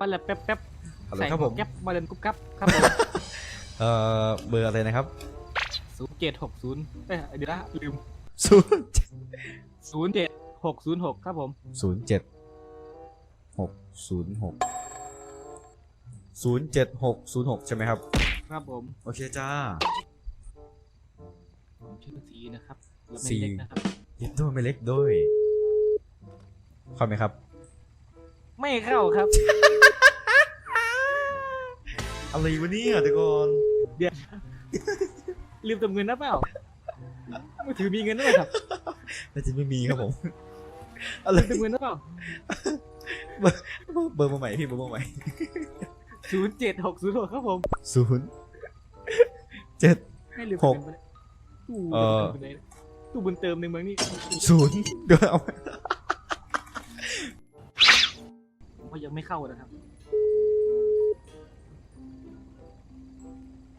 ปลาแลบแป๊บแป๊บฮัลโหลใส่ครับหัผวมแก๊ปมาเล่นกุ๊บกับครับผมเอ่อเบอร์อะไรนะครับศูนย์เจ็ดหกศูนย์เอ้ยเดี๋ยวนะลืมศูนย์ศูนย์เจ็ดหกศูนย์หกครับผมศูนย์เจ็ดหกศูนย์หกศูนย์เจ็ดหกศูนย์หกใช่ไหมครับ ครับผมโอเคจ้า ผมชื่อสีนะครับแล้วสีไม่เล็กนะครับยิดด้วยไม่เล็กด้วยเข้าไหมครับ ไม่เข้าครับ อะไรวะเนี่ยเดี๋ยวก่อนเดี๋ยวลืมเติมเงินนะเปล่ามือถือมีเงินด้วยครับน่าจะไม่มีครับผมอะไรเติมเงินนะเปล่าเบอร์มาใหม่พี่เบอร์มาใหม่ศูนย์เจ็ดหกศูนย์หกครับผมศูนย์เจ็ดให้ลืมหกเงินไปเลยตู้เอ่อบุญเติมไปไหนตู้บุญเติมในเมืองนี่ศูนย์เดี๋ยวเอาผมก็ยังไม่เข้านะครับ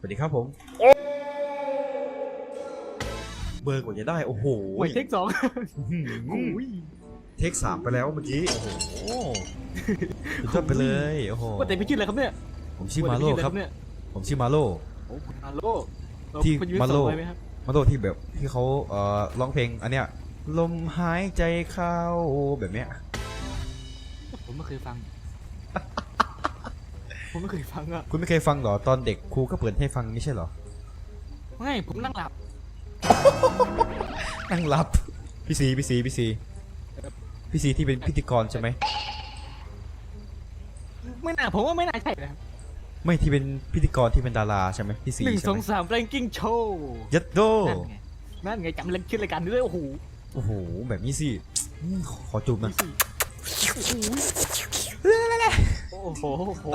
วัสดีครับผม เบอร์กว่าจะได้ โอ้โหหวยเทคสองอื้อหืโอ้อยเทคสามไปแล้วเมื่อกี้ โอ้โหสุดยอดไปเลย โอ้โหว่าแต่พี่ชื่ออะไรครับเนี่ย ผมชื่อมาโลว่าแต่พี่ครับอะไเนี่ยผมชื่อมาโลโอ้คุณมาโลเออที่คุณยืนมาโลส่งไว้ไหมครับมาโลที่แบบที่เขาเอ่อร้องเพลงอันเนี้ยลมหายใจเข้าแบบเนี้ยผมไม่เคยฟัง ผมไม่เคยฟังอะคุณไม่เคยฟังเหรอตอนเด็กครูก็เปิดให้ฟังไม่ใช่เหรอไม่ผมนั่งหลับนั่งรับพี่ซีพี่ซีพี่ซีพี่ซีที่เป็นพิธีกรใช่ไหมไม่น่าผมว่าไม่น่าใช่นะครับไม่ที่เป็นพิธีกรที่เป็นดาราใช่ไหมพี่ซีหนึ่งใช่สองไหมสามแรงกิ้งโชว์ยัดโด นั่นไงนั่นไงจำเรื่องชื่อรายการได้ด้วยโอ้โหโอ้โห แบบนี้สิอืมขอจูบหนะนี่สิโอ้โหโอ้โห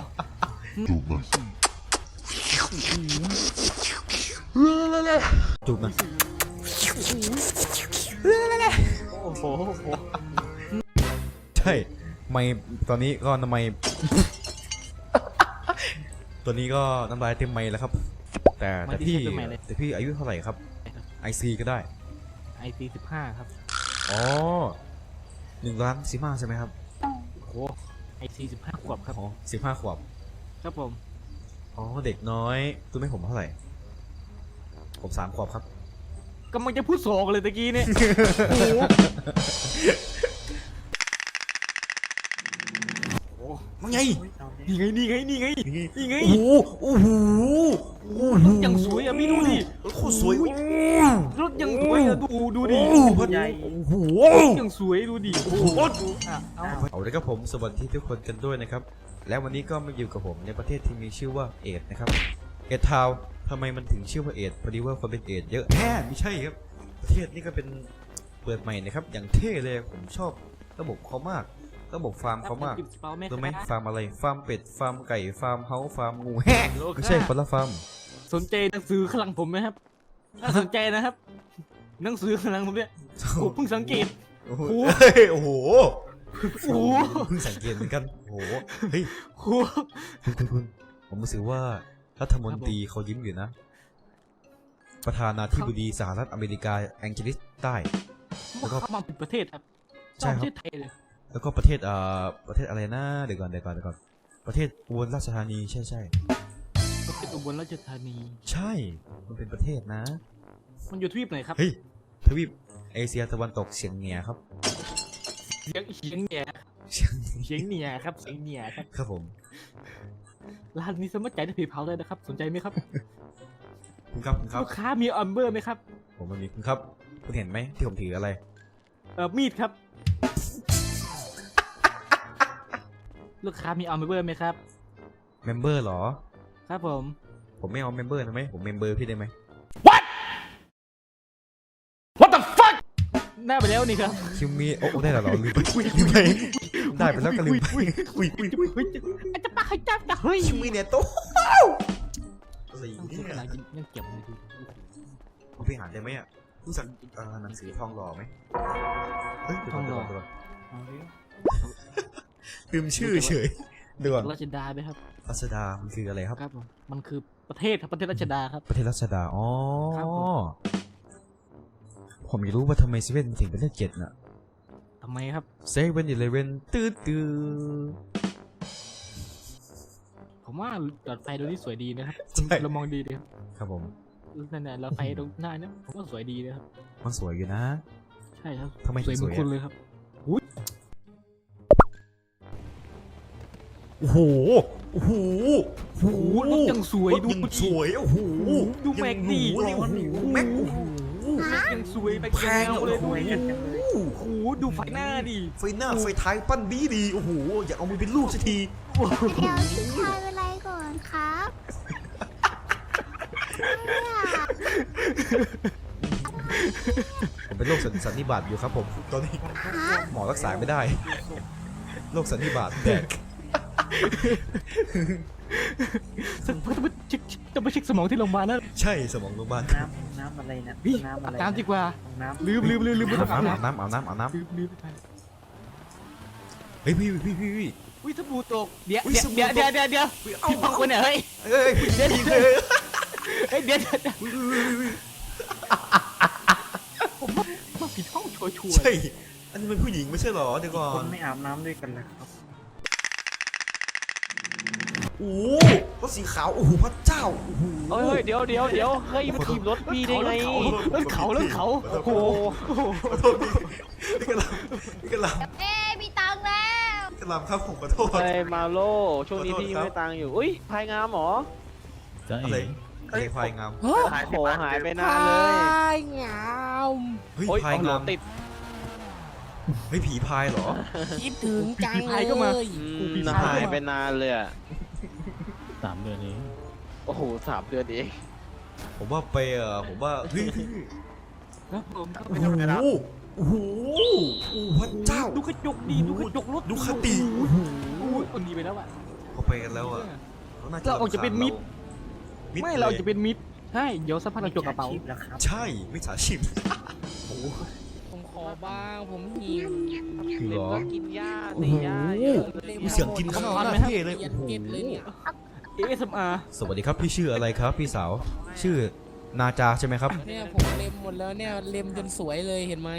จูบหนะโอ้โหโอ้โหใช่ไม่ตอนนี้ก็น้ำไม่ตัวนี้ก็น้ำลายเต็มไม่แล้วครับ แต่แต่พี่แต่พี่อายุเท่าไหร่ครับไอซีก็ได้ไอซีสิบห้าครับอ๋อหนึ่งล้านสิบห้าใช่ไหมครับโอ้โหไอซีสิบห้าขวบครับอ๋อสิบห้าขวบ ครับผม อ๋อเด็กน้อยตัวไม่ผมเท่าไหร่ ผมสามขวบครับ กำลังจะพูดสองเลยตะกี้เนี่ย โอ้โหโอ้มันไง นี่ไงนี่ไงนี่ไงนี่ไงโอ้โหโอ้โหโอ้โหรถยังสวยอะพี่ดูดิโคตรสวยรถยังสวยอะดูดูดิโอ้โหใหญ่โอ้โหยังสวยดูดิโอ้โหอะเอาเอาเลยครับผมสวัสดีทุกคนกันด้วยนะครับ แล้ววันนี้ก็มาอยู่กับผมในประเทศที่มีชื่อว่าเอดนะครับเอดทาวทำไมมันถึงชื่อว่าเอดพอดีว่าคนเป็นเอดเยอะแฮ่ไม่ใช่ครับประเทศนี้ก็เป็นเปิดใหม่นะครับอย่างเท่เลยผมชอบระบบเขามาก ระบบฟาร์มเขามากรู้ไหมฟาร์มอะไร ฟาร์มเป็ด ฟาร์มไก่ ฟาร์มเฮาส์ฟาร์มงูแฮะไม่ใช่คนละฟาร์ม สนใจหนังสือข้างหลังผมไหมครับ ถ้าสนใจนะครับ หนังสือข้างหลังผมเนี่ยผมเพิ่งสังเกตโอ้โหโอ้เฮ้ยโอ้โหโอ้โหเพิ่งสังเกตเหมือนกัน โอ้โห เฮ้ยโอ้โหคุณคุณคุณผมรู้สึกว่ารัฐมนตรีเขายิ้มอยู่นะ ประธานาธิบดีสหรัฐอเมริกาแองเจลิสใต้ แล้วก็เขามาผิดประเทศครับใช่ครับ ประเทศไทยเลยแล้วก็ประเทศเอ่อประเทศอะไรนะเดี๋ยวก่อนเดี๋ยวก่อนเดี๋ยวก่อนประเทศอุบลราชธานีใช่ใช่ประเทศอุบลราชธานี ใช่ มันเป็นประเทศนะ มันอยู่ทวีปไหนครับ เฮ้ยทวีปเอเชียตะวันตกเฉียงเหนือครับเสียงเสียงเหนียเฉียงเสียงเหนียครับเสียงเหนียครับครับผมร้านนี้สมัครใจได้เพย์เพาได้นะครับ สนใจไหมครับ คุณครับคุณครับ ลูกค้ามีอัมเบอร์ไหมครับ ผมมันมีคุณครับ คุณเห็นไหมที่ผมถืออะไร เออมีดครับ ลูกค้ามีอัมเบอร์ไหมครับ เมมเบอร์เหรอ ครับผม ผมไม่เอาเมมเบอร์ได้ไหมผมเมมเบอร์พี่ได้ไหมหน้าไปแล้วนี่ครับ คิวมีโอ้ได้แล้วเหรอลืมไปลืมไปได้ไปแล้วก็ลืมไปอุ้ยอุ้ยอุ้ยเฮ้ยจะอาจจะปาใครจับนะเฮ้ยคิวมีเนี่ยโตอะไรต้องเนี่เสียเวยลากินยังเก็บเลยดูผมไปหาได้ไหมอะรู้จักเอ่อหนังสือทองหล่อไหมเฮ้ยเดี๋ยวก่นเดี๋ยวก่นเดี๋ยวก่อ นเอาดิลืมชื่อเฉยเดี๋ยวก่อนราชดาไหมครับรัชดา มันคืออะไรครับครับผมมันคือประเทศครับประเทศราชดาครับ ประเทศรัชดา อ๋อ ครับผม ผมอยากรู้ว่าทำไมเซเว่นถึงเป็นเลขเจ็ดน่ะทำไมครับ เซเว่นอีเลเว่นตื้อตื้อว่าหลอดไฟตรงนี้สวยดีนะครับใช่เรามองดีดีครับครับผม นั่นแหละหลอดไฟตรงหน้าเนี่ยผมว่าสวยดีนะครับมันสวยอยู่นะ ใช่ครับทำไมถึงสวยเหมือสวยอะนคุณเลยครับ โอ้โหโอ้โหโอ้โหรถยังสวยรถดูยังดิสวยโอ้โหดูแม็กดิยังหรูเลยโอ้โหแม็กโอ้โหรถยังสวยไปแพงยาวอะเลยโอ้ดูโหดิโอ้โหดูไฟหน้าดิไฟหน้าไฟท้ายปั้นดีดีโอ้โหอยากเอามือเป็นลูกสักทีเดี๋ยวพี่ชายเป็นไรก่อนครับเนี่ยผมเป็นโรคสันสันนิบาตอยู่ครับผมตอนนี้ฮะหมอรักษาไม่ได้โรคสันนิบาตแดก สักพักจะไปเช็คจะไปเช็คสมองที่โรงพยาบาลนะใช่สมองโรงพยาบาลน้ำน้ำอะไรนะพี่น้ำอาอะไรบน้ำดีกว่า น้ำลืมลืมลืมลืมไม่ต้องอาบอาบน้น้ำอาบน้ำอาบน้ำอาบน้ำลืมลืมไปทันำเฮ้ยพี่พี่พี่พี่ อุ้ยสบู่ตกเดี๋ยวอุ๊ยเดี๋ยวสบู่เดี๋ยวตก เดี๋ยวเดี๋ยวเดี๋ยวพี่ฟังคนเนี่ยเฮ้ยเอ้ยเดี๋ยวเดี๋ยวเดี๋ยวเฮ้ยเดี๋ยวเดี๋ยวเดี๋ยวผมว่ามาผิดห้องชัวร์ชัวร์ใช่อันนี้เป็นผู้หญิงไม่ใช่เหรอเดี๋ยวก่อคนนไม่อาบน้ำด้วยกันเลยครับ โอ้โหรถสีขาวโอ้โหพระเจ้าโอ้โหเฮ้ยเฮ้ยเดี๋ยวเดี๋ยวเดี๋ยวเฮ้ยมาถีบรถพี่ได้ไงรถเขารถเขาโอ้โหขอโทษพี่พี่กระหลำพี่กระหลเอ้มีตังค์แล้วำกระหลำครับผมขอโทษ เฮ้ยมาโลช่วงนี้ขอโทษพี่ครับไม่ตังค์อยู่อุ้ยพายงามเหรออะไรอะไรพายงามโอ้โหหายไปนานเลยงามเฮ้ยโอ้ยพายเอาหลงามติดเฮ้ยผีพายเหรอ คิดถึงจังไอ้ก็มาอืมกูปีนหายไปนานเลยอะสามเดือนนี้โอ้โหสามเดือนเองผมว่าไปเออผมว่าเฮ้ยครับผมก็โอ้ไม่โหธรรมดาโอ้โหโอ้โหพระเจ้า ดูกระจกดีดูกระจกรถดูคติ โอ้โหโอ้ยคนดีไปแล้วอะ เขาไปกันแล้วอะเขาน่าจะเราออกจะเป็นมิตรมิตรไม่ลยเราจะเป็นมิตรใช่เดี๋ยวสักพักเราจกกระเป๋าชีพแล้วครับใช่มิจฉาชีพผมขอบ้าง ผมหิวคือเล่เหรนอก็กินหญ้าโอ้สิโหหญ้าเยอะเลยมีเสียงกินข้าวหน้าเท่เลยเย็โอ้นโหเก็บเลยเนี่ย ASMR สวัสดีครับพี่ชื่ออะไรครับพี่สาว ชื่อนาจาใช่ไหมครับ เนี่ยผมเล็มหมดแล้วเนี่ยเล็มจนสวยเลยเห็นไหม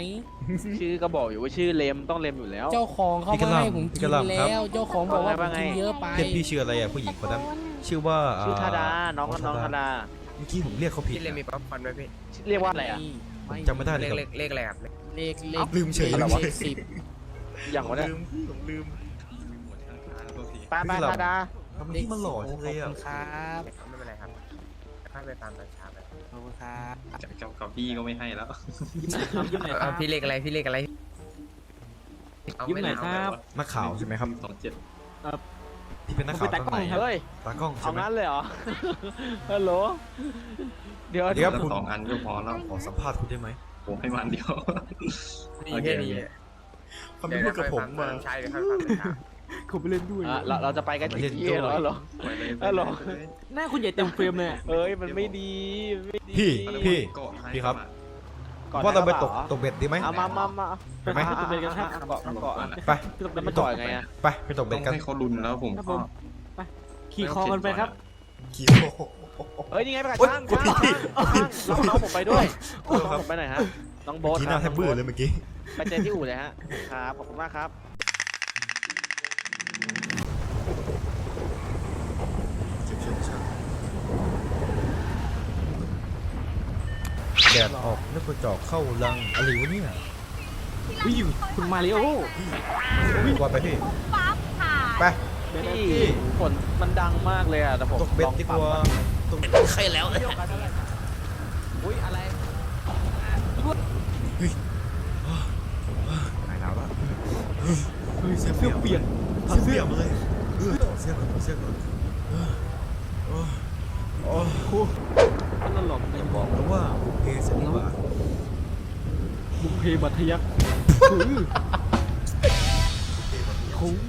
ชื่อก็บอกอยู่ว่าชื่อเลมต้องเลมอยู่แล้ว เจ้าของเขาพี่กะมาหล่ำให้ผมพี่กิกะนหล่ำครับแล้วเจ้าของบอกว่าผว่ามไงกินเยอะไปเพื่อนพี่ชื่ออะไรอะผู้หญิงคนนั้นชื่อว่าชื่อธาดาอ่น้องกับน้องธาดาเมื่อกี้ผมเรียกเขาผิดพี่เลมีป๊อปคอร์นไหมพี่เรียกว่าอะไรอะผมจำไม่ได้เลเลยขครับเลขเลขอะไรครับเลขเลขเลขลืมเฉยอะไรลืมวะเฉยสิบอย่างวะเนี่ยลืมผมลืมไปไปธาดา ทำไมพี่มันหล่อจังเลยขอะ อบคุณครับไม่เป็นไรครับถ้าไปตามตอนเช้าไปขอบคุณครับจากเจ้ากับพี่ก็ไม่ให้แล้วยิ้มหน่อยคเอารับพี่เลขอะไรพี่เลขอะไร เอายิ้มไม่หน่อยเอาครับ นักข่าวใช่ไหมครับสองเจ็ดที่เป็นนักผมข่าไปวตากล้องตอนไหนครับเฮ้ย ตากล้องใช่เอาไหมงั้นเลยเหรอ ฮัลโหล เดี๋ยว เดี๋ยวคุณสองอันก็พอแล้วขอสัมภาษณ์คุณได้ไหมผมให้วันเดียว โอเคพี่เขาไม่พูดกับผมมามา ใช่เลยครับตอนเช้า ผมไปเล่นด้วยอะเราเราจะไปกันมาอีเล่กนที่เหรอด้วยเหรอไปเลยฮัลโหลหน้าคุณใหญ่เต็มเฟรมเลยอะเอ้ยมันไม่ดีไม่ดีพี่พี่เกาะให้พี่ครับก่อนว่าเราไปตกหน้ตกเบ็ดดีไหม เอามามามาไปไหมอะอะอะเกาะเกาะไปแล้วมันจ่อยไงอะไปไปตกต้เบ็อดงกันให้เขาลุนแล้วผมครับก็ ผมไปขี่คอกันไปครับขี่โเฮ้ยนี่ไงไปกับโอ๊ยช่างกดผิดที่ ช่างน้องน้องผมไปด้วยโทษน้องครับผมไปไหนฮะน้องโบ๊เมื่อกี้หทครัน้าบแทบเบื่อเลยเมื่อกี้ ไปเจอที่อู่เลยฮะครับขอบคุณมากครับ แดดออกนึกกระจอกเข้ารังอะไรวะเนี่ยวิ่งคุณมาริโอวิ่งก่อนไปพี่ปั๊บค่ะไปพี่ฝนมันดังมากเลยอะแต่ผมตกเบ็ดลองดีกปรับว่าตกเบ็ดใครแล้วอุ้ยอะไรหายหนาวแล้วเฮ้ยเสื้อเปียกถอดเสื้ อมาเลยเออถอดเสื้อก่อนถอดเสื้อก่อนเออโอ้โหนั่นหลอกอย่าบอกนะว่าบุพเพสันนิวาบุพเพบัตยักษ์คือโอ้โห